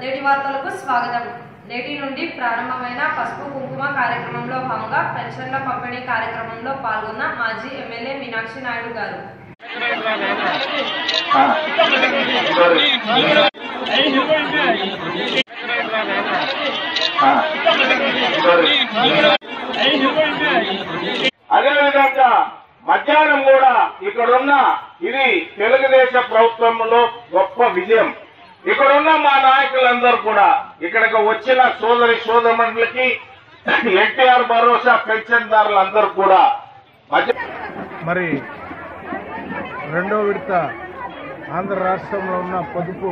నేటి వార్తలకు స్వాగతం. నేటి నుండి ప్రారంభమైన పసుపు కుంకుమ కార్యక్రమంలో భాగంగా పెన్షన్ల పంపిణీ కార్యక్రమంలో పాల్గొన్న మాజీ ఎమ్మెల్యే మీనాక్షి నాయుడు గారు. అదేవిధంగా మధ్యాహ్నం కూడా ఇక్కడున్న ఇది తెలుగుదేశ ప్రభుత్వంలో గొప్ప విజయం. ఇక్కడున్న మా నాయకులందరూ కూడా ఇక్కడికి వచ్చిన సోదరి సోదరులకి ఎన్టీఆర్ భరోసా పెన్షన్దారులందరూ కూడా మరి రెండో విడత ఆంధ్ర రాష్ట్రంలో ఉన్న పొదుపు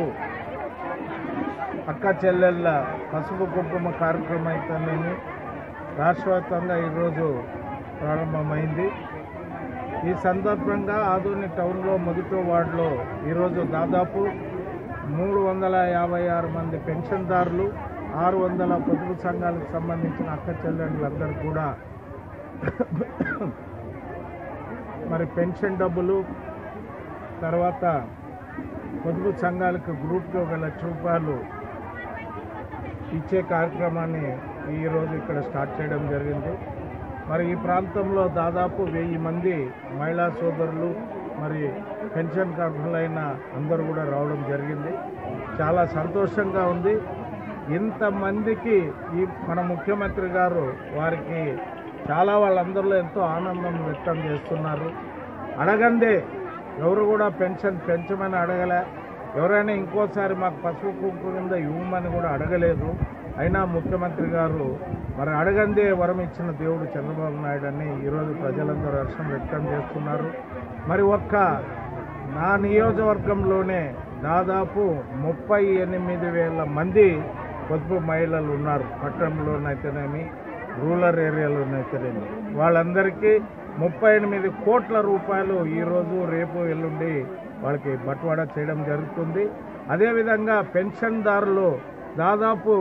అక్క చెల్లెళ్ళ పసుపు కుంకుమ కార్యక్రమం అయితేనేమి? రాష్ట్రవ్యాప్తంగా ఈరోజు ప్రారంభమైంది. ఈ సందర్భంగా ఆధునిక టౌన్లో మొదటి వార్డులో ఈరోజు దాదాపు మూడు వందల యాభై ఆరు మంది పెన్షన్దారులు ఆరు వందల పొదుపు సంఘాలకు సంబంధించిన అక్క చెల్లెళ్ళందరూ కూడా మరి పెన్షన్ డబ్బులు తర్వాత పొదుపు సంఘాలకు గ్రూప్కి ఒక లక్ష రూపాయలు ఇచ్చే కార్యక్రమాన్ని ఈరోజు ఇక్కడ స్టార్ట్ చేయడం జరిగింది. మరి ఈ ప్రాంతంలో దాదాపు వెయ్యి మంది మహిళా సోదరులు మరి పెన్షన్ కార్డులైన అందరూ కూడా రావడం జరిగింది. చాలా సంతోషంగా ఉంది. ఇంతమందికి ఈ మన ముఖ్యమంత్రి గారు వారికి చాలా వాళ్ళందరిలో ఎంతో ఆనందం వ్యక్తం చేస్తున్నారు. అడగందే ఎవరు కూడా పెన్షన్ పెంచమని అడగలే. ఎవరైనా ఇంకోసారి మాకు పసుపు కుంకు కింద ఇవ్వమని కూడా అడగలేదు. అయినా ముఖ్యమంత్రి గారు మరి అడగందే వరం ఇచ్చిన దేవుడు చంద్రబాబు నాయుడు అని ఈరోజు ప్రజలందరూ హర్షం వ్యక్తం చేస్తున్నారు. మరి ఒక్క నా నియోజకవర్గంలోనే దాదాపు ముప్పై ఎనిమిది వేల మంది పొదుపు మహిళలు ఉన్నారు. పట్టణంలోనైతేనేమి రూరల్ ఏరియాలోనైతేనేమి. వాళ్ళందరికీ ముప్పై ఎనిమిది కోట్ల రూపాయలు ఈరోజు రేపు ఎల్లుండి వాళ్ళకి బట్వాడా చేయడం జరుగుతుంది. అదేవిధంగా పెన్షన్దారులు దాదాపు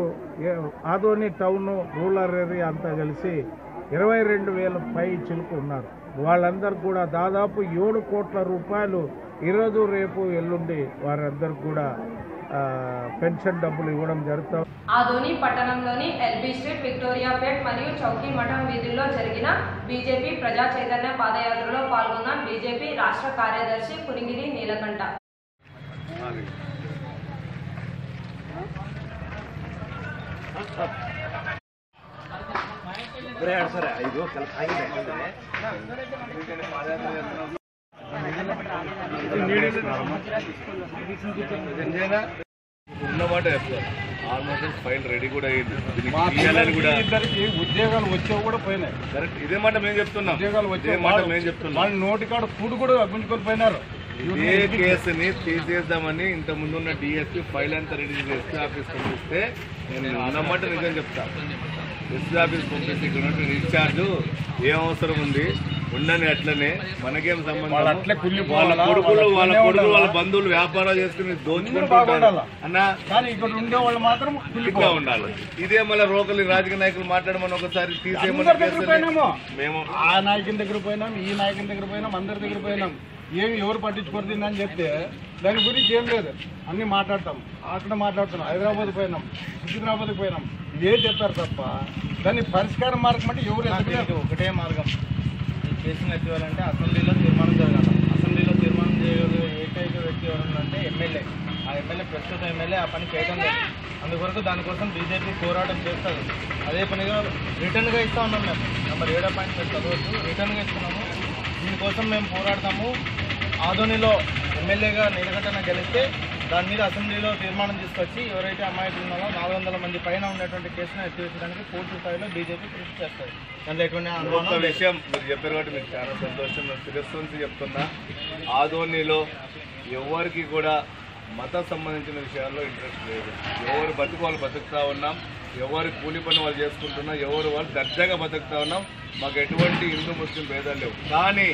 ఆదోని టౌన్ రూరల్ ఏరియా అంతా కలిసి ఇరవై రెండు వేల పై చిలుకు ఉన్నారు. వాళ్ళందరూ కూడా దాదాపు ఏడు కోట్ల రూపాయలు ఈరోజు రేపు ఎల్లుండి వారందరూ కూడా పెన్షన్ డబ్బులు ఇవ్వడం జరుగుతుంది ఆదోని పట్టణంలోని ఎల్బీ స్ట్రీట్ విక్టోరియాపేట్ మరియు చౌకీ మఠం వీధుల్లో జరిగిన బీజేపీ ప్రజా చైతన్య పాదయాత్రలో పాల్గొన్న బీజేపీ రాష్ట్ర కార్యదర్శి పునిగిరి నీలకంఠ. ఉన్నమాట ఆల్మోస్ట్ ఫైల్ రెడీ కూడా అయ్యింది కూడా ఇద్దరికి ఉద్యోగాలు వచ్చేవి కూడా పోయినాయి కరెక్ట్ ఇదే మాట మేము చెప్తున్నాం ఉద్యోగాలు వచ్చే మాట మేము చెప్తున్నాం వాళ్ళ నోటి కాడ ఫుడ్ కూడా గుంజుకొని పోయినారు. ఇదే కేసుని తీసేద్దామని ఇంత ముందు ఉన్న డిఎస్పీ ఫైల్ అంతా రెడీ చేసి ఎస్పీ ఆఫీస్ పంపిస్తే నేను ఉన్నమాట నిజం చెప్తా. ఎస్పీ ఆఫీస్ పంపిస్తే ఇక్కడ ఉన్న ఇన్ఛార్జ్ ఏం అవసరం ఉంది? ఉండని అట్లనే మనకేం సంబంధం? వాళ్ళు కొడుకులు వాళ్ళు కొడుకులు వాళ్ళ? బంధువులు వ్యాపారాలు చేసుకుని దోచుకుంటుంటారు. బాగుండాలా? అన్న కానీ ఇక్కడ ఉండే వాళ్ళు మాత్రం ఉండాలి. ఇదే మళ్ళీ రోకలి రాజకీయ నాయకులు మాట్లాడమని ఒకసారి తీసేయమని మేము ఆ నాయకుని దగ్గర పోయినాం ఈ నాయకుని దగ్గర పోయినాం అందరి దగ్గర పోయినాం. ఏమి ఎవరు పట్టించుకోరుతుంది అని చెప్తే దాని గురించి ఏం లేదు. అన్ని మాట్లాడతాం. అక్కడ మాట్లాడుతున్నాం. హైదరాబాద్ పోయినాం. సికింద్రాబాద్కి పోయినాం. ఇదే చెప్తారు తప్ప దాని పరిష్కార మార్గం అంటే ఎవరు ఎదగలేదు ఒకటే మార్గం. ఈ కేసును ఎత్తివేయాలంటే అసెంబ్లీలో తీర్మానం జరగాలి. అసెంబ్లీలో తీర్మానం చేయగల ఏకైక వ్యక్తి ఎవరంటే ఎమ్మెల్యే. ఆ ఎమ్మెల్యే ప్రస్తుత ఎమ్మెల్యే ఆ పని చేయడం లేదు. అందుకొరకు దానికోసం బీజేపీ పోరాటం చేస్తుంది. అదే పనిగా రిటర్న్గా ఇస్తా ఉన్నాం మేము. నెంబర్ ఏడో పాయింట్ మీరు చదవచ్చు. రిటర్న్గా ఇస్తున్నాము. దీనికోసం మేము పోరాడతాము. ఆదోనిలో ఎమ్మెల్యేగా నిలగట్టన గెలిస్తే దాని మీద అసెంబ్లీలో తీర్మానం తీసుకొచ్చి ఎవరైతే అమ్మాయిలు ఉన్నారో నాలుగు వందల మంది పైన ఉన్నటువంటి కేసును ఎత్తివేసడానికి పూర్తి స్థాయిలో బీజేపీ కృషి దాంట్లో ఎటువంటి. విషయం మీరు చెప్పారు కాబట్టి మీకు చాలా సంతోషం నుంచి చెప్తున్నా. ఆదోనిలో ఎవరికి కూడా మత సంబంధించిన విషయాల్లో ఇంట్రెస్ట్ లేదు. ఎవరు బతుకు వాళ్ళు బతుకుతా ఉన్నాం. ఎవరు కూలి పని వాళ్ళు చేసుకుంటున్నాం ఎవరు వాళ్ళు దర్జాగా బతుకుతా ఉన్నాం. మాకు ఎటువంటి హిందూ ముస్లిం భేదాలు లేవు. కానీ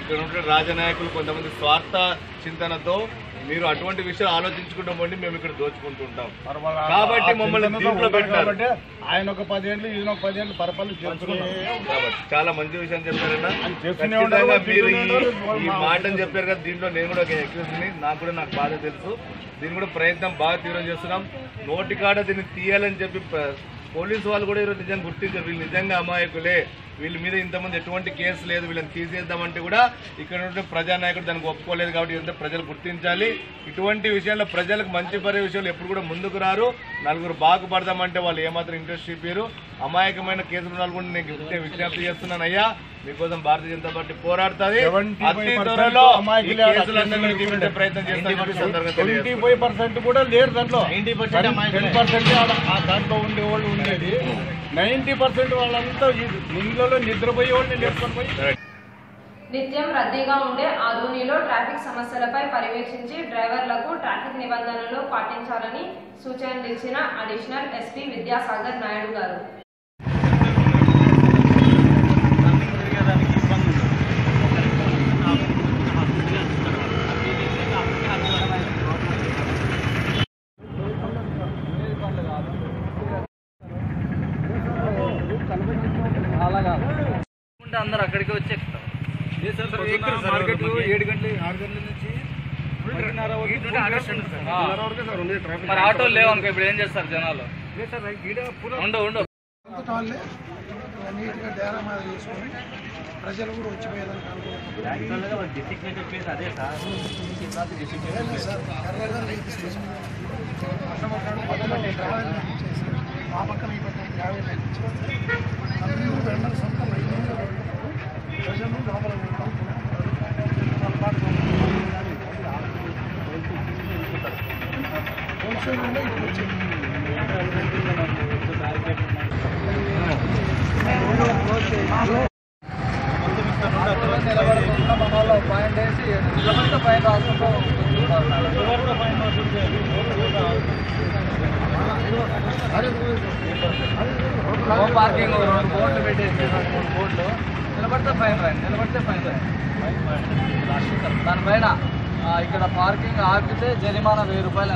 ఇక్కడ ఉంటున్న రాజనాయకులు కొంతమంది స్వార్థ చింతనతో మీరు అటువంటి విషయాలు ఆలోచించుకుంటాం పోండి మేము ఇక్కడ దోచుకుంటుంటాం. కాబట్టి మమ్మల్ని దీంట్లో పెట్టారు. ఆయన ఒక పదేళ్ళు ఈయన ఒక పదేళ్ళు పరిపాలన కాబట్టి చాలా మంచి విషయం చెప్పారన్నా. మీరు ఈ- మాటని చెప్పారు కదా దీంట్లో నేను కూడా ఒక ఎక్స్ప్రెస్ని నాకు కూడా నాకు బాధ తెలుసు. దీన్ని కూడా ప్రయత్నం బాగా తీవ్రం చేస్తున్నాం. నోటి కాడ దీన్ని తీయాలని చెప్పి పోలీసు వాళ్ళు కూడా ఈరోజు నిజంగా గుర్తించారు. వీళ్ళు నిజంగా అమాయకులే. వీళ్ళ మీద ఇంతమంది ఎటువంటి కేసు లేదు. వీళ్ళని తీసేద్దామంటే కూడా ఇక్కడ ఉంటే ప్రజానాయకుడు దానికి ఒప్పుకోలేదు కాబట్టి ఇదంతా ప్రజలు గుర్తించాలి. ఇటువంటి విషయాల్లో ప్రజలకు మంచి పడే విషయాలు ఎప్పుడు కూడా ముందుకు రారు. నలుగురు బాగుపడదామంటే వాళ్ళు ఏమాత్రం ఇంట్రెస్ట్ చూపారు అమాయకమైన కేసులు వాళ్ళు కూడా నేను విజ్ఞప్తి చేస్తున్నాను అయ్యా మీకోసం భారతీయ జనతా పార్టీ పోరాడుతుంది 75% అతి త్వరలో ఈ అమాయకులే ఆడ కేసులన్నీ తీర్చే ప్రయత్నం చేస్తామని చెప్పి సందర్భంగా ట్వంటీ తెలియజేస్తున్నాను. ఫైవ్ పర్సెంట్ కూడా లేరు దాంట్లో 90% టెన్ అమాయకులే. పర్సెంట్ ఆ దాంట్లో ఉండేవాళ్ళు ఉండేది నైన్టీ పర్సెంట్ వాళ్ళంతా నీళ్ళలో నిద్రపోయే వాళ్ళని లేపుకొని పోయి నిత్యం రద్దీగా ఉండే ఆధునిలో ట్రాఫిక్ సమస్యలపై పర్యవేక్షించి డ్రైవర్లకు ట్రాఫిక్ నిబంధనలు పాటించాలని సూచనలు ఇచ్చిన అడిషనల్ ఎస్పీ విద్యాసాగర్ నాయుడు గారు అందరూ అక్కడికి వచ్చి ఎక్కుతాం మార్కెట్ ఏడు గంటల ఆరు గంటల నుంచి ఒకటిన్నర వరకు ఫుల్ రష్ ఉంది సార్. ఒకటిన్నర వరకే సార్ ఉంది ట్రాఫిక్. మరి ఆటోలు లేవనుకో ఇప్పుడు ఏం చేస్తారు జనాలు? లేదు సార్ ఈడ పూరా ఉండు ఉండు. వాళ్ళే నీట్గా డేరా మాదిరి చేసుకొని ప్రజలు కూడా వచ్చిపోయేదానికి ఆ పక్కన ఈ పక్కన యాభై లైన్ అందరూ వెంటనే సొంత లైన్లో పెట్టుకుంటారు. ప్రజలు లోపల ఉంటాం వాళ్ళ పాటు హోల్సేల్ ఇప్పుడు వచ్చింది పాయింట్ వేసి నిలబడితే పాయింట్ రాసుకుంటూ నో పార్కింగ్ రెండు బోర్డులు పెట్టేసి రెండు బోర్డులు. నిలబడితే ఫైన్ రాయండి నిలబడితే ఫైన్ రాయండి దానిపైన ఇక్కడ పార్కింగ్ ఆపితే జరిమానా వెయ్యి రూపాయలు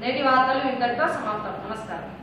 నేటి వార్తలు ఇంతటితో సమాప్తం. నమస్కారం.